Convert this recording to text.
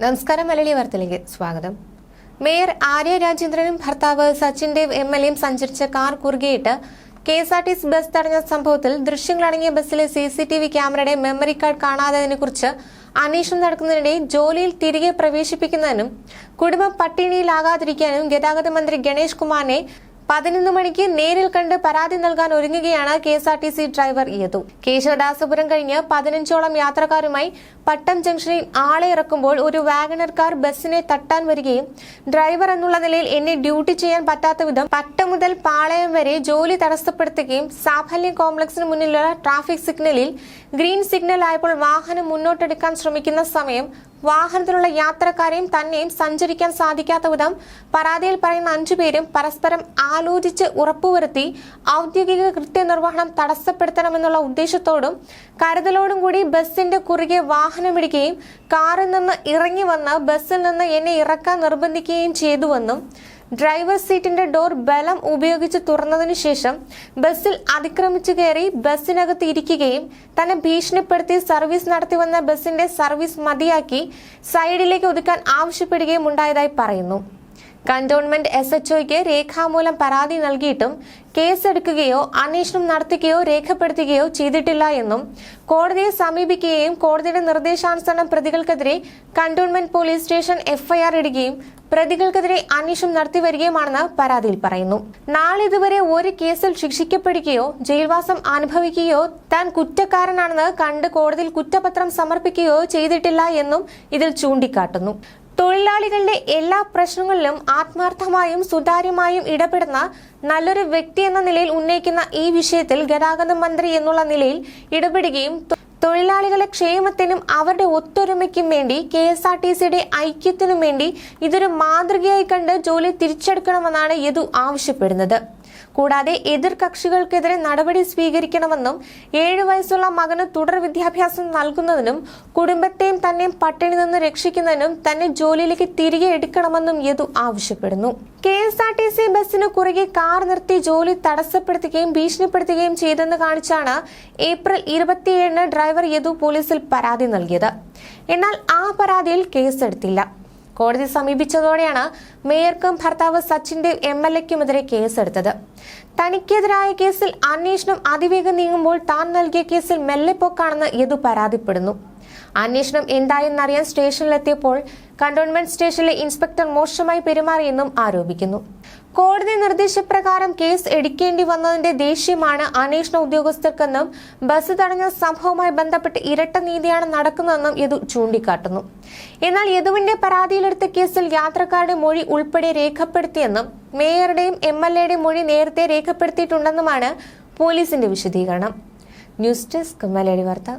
നമസ്കാരം മലയാളി വാർത്തയിലേക്ക് സ്വാഗതം. മേയർ ആര്യ രാജേന്ദ്രനും ഭർത്താവ് സച്ചിൻ ദേവ് എം എൽ എയും സഞ്ചരിച്ച car കുറുകെയിട്ട് K S R T C bus തടഞ്ഞ സംഭവത്തിൽ ദൃശ്യങ്ങളടങ്ങിയ ബസ്സിലെ സി സി ടി വി ക്യാമറയുടെ മെമ്മറി കാർഡ് കാണാത്തതിനെക്കുറിച്ച് അന്വേഷണം നടക്കുന്നതിനിടെ ജോലിയിൽ തിരികെ പ്രവേശിപ്പിക്കുന്നതിനും കുടുംബം പട്ടിണിയിലാകാതിരിക്കാനും ഗതാഗത മന്ത്രി ഗണേഷ് കുമാറിനെ പതിനൊന്ന് മണിക്ക് നേരിൽ കണ്ട് പരാതി നൽകാൻ ഒരുങ്ങുകയാണ് K S R T C driver Yadu Kesavadasapuram കഴിഞ്ഞ് പതിനഞ്ചോളം യാത്രക്കാരുമായി പട്ടം ജംഗ്ഷനിൽ ആളെ ഇറക്കുമ്പോൾ ഒരു വാഗണർ കാർ ബസ്സിനെ തട്ടാൻ വരികയും ഡ്രൈവർ എന്നുള്ള നിലയിൽ എന്നെ ഡ്യൂട്ടി ചെയ്യാൻ പറ്റാത്ത വിധം പട്ടം മുതൽ പാളയം വരെ ജോലി തടസ്സപ്പെടുത്തുകയും സാഫല്യം കോംപ്ലക്സിന് മുന്നിലുള്ള ട്രാഫിക് സിഗ്നലിൽ ഗ്രീൻ സിഗ്നൽ ആയപ്പോൾ വാഹനം മുന്നോട്ടെടുക്കാൻ ശ്രമിക്കുന്ന സമയം വാഹനത്തിലുള്ള യാത്രക്കാരെയും തന്നെയും സഞ്ചരിക്കാൻ സാധിക്കാത്ത വിധം പരാതിയിൽ പറയുന്ന അഞ്ചുപേരും പരസ്പരം ആലോചിച്ച് ഉറപ്പുവരുത്തി ഔദ്യോഗിക കൃത്യനിർവഹണം തടസ്സപ്പെടുത്തണമെന്നുള്ള ഉദ്ദേശത്തോടും കരുതലോടും കൂടി ബസിന്റെ കുറുകെ വാഹനമിടുകയും കാറിൽ നിന്ന് ഇറങ്ങി വന്ന് ബസ്സിൽ നിന്ന് എന്നെ ഇറക്കാൻ നിർബന്ധിക്കുകയും ചെയ്തുവെന്നും ഡ്രൈവർ സീറ്റിന്റെ ഡോർ ബലം ഉപയോഗിച്ച് തുറന്നതിനു ശേഷം ബസ്സിൽ അതിക്രമിച്ചു കയറി ബസ്സിനകത്ത് ഇരിക്കുകയും തന്നെ ഭീഷണിപ്പെടുത്തി സർവീസ് നടത്തിവന്ന ബസ്സിന്റെ സർവീസ് മതിയാക്കി സൈഡിലേക്ക് ഒതുക്കാൻ ആവശ്യപ്പെടുകയും ഉണ്ടായതായി പറയുന്നു. കന്റോൺമെന്റ് എസ് എച്ച് ഒയ്ക്ക് രേഖാമൂലം പരാതി നൽകിയിട്ടും കേസെടുക്കുകയോ അന്വേഷണം നടത്തുകയോ രേഖപ്പെടുത്തുകയോ ചെയ്തിട്ടില്ല എന്നും കോടതിയെ സമീപിക്കുകയും കോടതിയുടെ നിർദ്ദേശാനുസരണം പ്രതികൾക്കെതിരെ കന്റോൺമെന്റ് പോലീസ് സ്റ്റേഷൻ എഫ്ഐആർ ഇടുകയും പ്രതികൾക്കെതിരെ അന്വേഷണം നടത്തി വരികയുമാണെന്ന് പരാതിയിൽ പറയുന്നു. നാളെ ഇതുവരെ ഒരു കേസിൽ ശിക്ഷിക്കപ്പെടുകയോ ജയിൽവാസം അനുഭവിക്കുകയോ താൻ കുറ്റക്കാരനാണെന്ന് കണ്ട് കോടതിയിൽ കുറ്റപത്രം സമർപ്പിക്കുകയോ ചെയ്തിട്ടില്ല എന്നും ഇതിൽ ചൂണ്ടിക്കാട്ടുന്നു. തൊഴിലാളികളുടെ എല്ലാ പ്രശ്നങ്ങളിലും ആത്മാർത്ഥമായും സുതാര്യമായും ഇടപെടുന്ന നല്ലൊരു വ്യക്തി എന്ന നിലയിൽ ഉന്നയിക്കുന്ന ഈ വിഷയത്തിൽ ഗതാഗത മന്ത്രി എന്നുള്ള നിലയിൽ ഇടപെടുകയും തൊഴിലാളികളെ ക്ഷേമത്തിനും അവരുടെ ഒത്തൊരുമയ്ക്കും വേണ്ടി കെ എസ് ആർ ടി സിയുടെ ഐക്യത്തിനും വേണ്ടി ഇതൊരു മാതൃകയായി കണ്ട് ജോലി തിരിച്ചെടുക്കണമെന്നാണ് യദു ആവശ്യപ്പെടുന്നത്. കൂടാതെ എതിർ കക്ഷികൾക്കെതിരെ നടപടി സ്വീകരിക്കണമെന്നും ഏഴു വയസ്സുള്ള മകന് തുടർ വിദ്യാഭ്യാസം നൽകുന്നതിനും കുടുംബത്തെയും തന്നെയും പട്ടിണി നിന്ന് രക്ഷിക്കുന്നതിനും തന്നെ ജോലിയിലേക്ക് തിരികെ എടുക്കണമെന്നും യദു ആവശ്യപ്പെടുന്നു. K S R T C ബസ്സിന് കുറുകെ കാർ നിർത്തി ജോലി തടസ്സപ്പെടുത്തുകയും ഭീഷണിപ്പെടുത്തുകയും ചെയ്തെന്ന് കാണിച്ചാണ് ഏപ്രിൽ ഇരുപത്തിയേഴിന് ഡ്രൈവർ യദു പോലീസിൽ പരാതി നൽകിയത്. എന്നാൽ ആ പരാതിയിൽ കേസെടുത്തില്ല. കോടതി സമീപിച്ചതോടെയാണ് മേയർക്കും ഭർത്താവ് സച്ചിന്റെ എം എൽ എക്കുമെതിരെ കേസെടുത്തത്. തനിക്കെതിരായ കേസിൽ അന്വേഷണം അതിവേഗം നീങ്ങുമ്പോൾ താൻ നൽകിയ കേസിൽ മെല്ലെപ്പോക്കാണെന്ന് യദു പരാതിപ്പെടുന്നു. അന്വേഷണം എന്തായെന്നറിയാൻ സ്റ്റേഷനിലെത്തിയപ്പോൾ കണ്ടോൺമെന്റ് സ്റ്റേഷനിലെ ഇൻസ്പെക്ടർ മോശമായി പെരുമാറിയെന്നും ആരോപിക്കുന്നു. കോടതി നിർദ്ദേശപ്രകാരം കേസ് എടുക്കേണ്ടി വന്നതിന്റെ ദേഷ്യമാണ് അന്വേഷണ ഉദ്യോഗസ്ഥർക്കെന്നും ബസ് തടഞ്ഞ സംഭവവുമായി ബന്ധപ്പെട്ട് ഇരട്ട നീതിയാണ് നടക്കുന്നതെന്നും യദു ചൂണ്ടിക്കാട്ടുന്നു. എന്നാൽ യദുവിന്റെ പരാതിയിലെടുത്ത കേസിൽ യാത്രക്കാരുടെ മൊഴി ഉൾപ്പെടെ രേഖപ്പെടുത്തിയെന്നും മേയറുടെയും എം എൽ എയുടെയും മൊഴി നേരത്തെ രേഖപ്പെടുത്തിയിട്ടുണ്ടെന്നുമാണ് പോലീസിന്റെ വിശദീകരണം. ന്യൂസ് ഡെസ്ക് മലയാളി വാർത്ത.